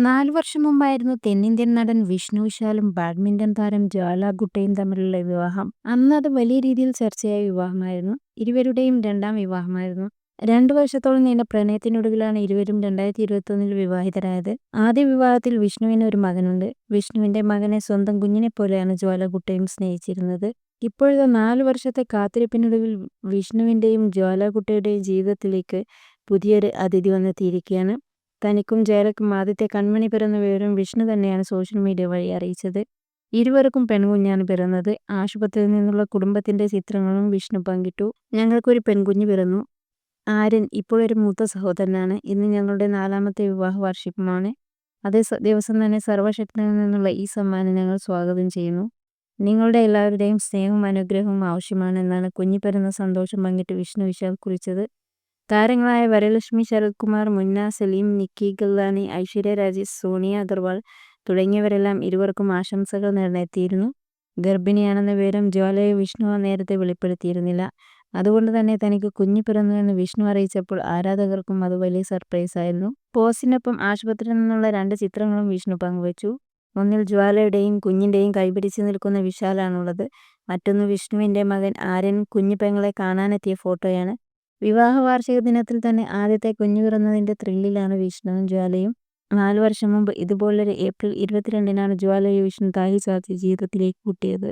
നാലു വർഷം മുമ്പായിരുന്നു തെന്നിന്ത്യൻ നടൻ വിഷ്ണു വിശാലും ബാഡ്മിന്റൺ താരം ജ്വാല ഗുട്ടയും തമ്മിലുള്ള വിവാഹം. അന്ന് അത് വലിയ രീതിയിൽ ചർച്ചയായ വിവാഹമായിരുന്നു. ഇരുവരുടെയും രണ്ടാം വിവാഹമായിരുന്നു. രണ്ടു വർഷത്തോളം നീണ്ട പ്രണയത്തിനൊടുവിലാണ് ഇരുവരും രണ്ടായിരത്തി ഇരുപത്തൊന്നിൽ വിവാഹിതരായത്. ആദ്യ വിവാഹത്തിൽ വിഷ്ണുവിന് ഒരു മകനുണ്ട്. വിഷ്ണുവിന്റെ മകനെ സ്വന്തം കുഞ്ഞിനെ പോലെയാണ് ജ്വാല ഗുട്ടയും സ്നേഹിച്ചിരുന്നത്. ഇപ്പോഴത്തെ നാല് വർഷത്തെ കാത്തിരിപ്പിനൊടുവിൽ വിഷ്ണുവിന്റെയും ജ്വാല ഗുട്ടയുടെയും ജീവിതത്തിലേക്ക് പുതിയൊരു അതിഥി വന്നെത്തിയിരിക്കുകയാണ്. തനിക്കും ജയലക്കും ആദ്യത്തെ കൺമണി പിറന്ന വിവരം വിഷ്ണു തന്നെയാണ് സോഷ്യൽ മീഡിയ വഴി അറിയിച്ചത്. ഇരുവർക്കും പെൺകുഞ്ഞാണ് പിറന്നത്. ആശുപത്രിയിൽ നിന്നുള്ള കുടുംബത്തിന്റെ ചിത്രങ്ങളും വിഷ്ണു പങ്കിട്ടു. "ഞങ്ങൾക്കൊരു പെൺകുഞ്ഞ് പിറന്നു. ആര്യൻ ഇപ്പോഴൊരു മൂത്ത സഹോദരനാണ്. ഇന്ന് ഞങ്ങളുടെ നാലാമത്തെ വിവാഹ വാർഷികമാണ്. അതേ ദിവസം തന്നെ സർവശക്തനിൽ നിന്നുള്ള ഈ സമ്മാനം ഞങ്ങൾ സ്വാഗതം ചെയ്യുന്നു. നിങ്ങളുടെ എല്ലാവരുടെയും സ്നേഹവും അനുഗ്രഹവും ആവശ്യമാണ്" എന്നാണ് കുഞ്ഞിപ്പരുന്ന സന്തോഷം പങ്കിട്ട് വിഷ്ണു വിശാൽ കുറിച്ചത്. താരങ്ങളായ വരലക്ഷ്മി ശരത്കുമാർ, മുന്ന സലീം, നിക്കി ഗൽറാനി, ഐശ്വര്യ രാജേഷ്, സോണിയ അഗർവാൾ തുടങ്ങിയവരെല്ലാം ഇരുവർക്കും ആശംസകൾ നേർന്നെത്തിയിരുന്നു. ഗർഭിണിയാണെന്ന വിവരം ജ്വാലയെ വിഷ്ണു നേരത്തെ വെളിപ്പെടുത്തിയിരുന്നില്ല. അതുകൊണ്ട് തന്നെ തനിക്ക് കുഞ്ഞ് പിറന്നുവെന്ന് വിഷ്ണു അറിയിച്ചപ്പോൾ ആരാധകർക്കും അത് വലിയ സർപ്രൈസായിരുന്നു. പോസിനൊപ്പം ആശുപത്രിയിൽ നിന്നുള്ള രണ്ട് ചിത്രങ്ങളും വിഷ്ണു പങ്കുവച്ചു. ഒന്നിൽ ജ്വാലയുടെയും കുഞ്ഞിന്റെയും കൈപിടിച്ച് നിൽക്കുന്ന വിശാലാണുള്ളത്. മറ്റൊന്ന് വിഷ്ണുവിന്റെ മകൻ ആര്യൻ കുഞ്ഞ് പെങ്ങളെ കാണാനെത്തിയ ഫോട്ടോയാണ്. വിവാഹ വാർഷിക ദിനത്തിൽ തന്നെ ആദ്യത്തെ കുഞ്ഞു പിറന്നതിന്റെ ത്രില്ലിലാണ് വിഷ്ണുവും ജ്വാലയും. നാല് വർഷം മുമ്പ് ഇതുപോലൊരു ഏപ്രിൽ ഇരുപത്തിരണ്ടിനാണ് ജ്വാലയെ വിഷ്ണു താലി ചാർത്തി ജീവിതത്തിലേക്ക് കൂട്ടിയത്.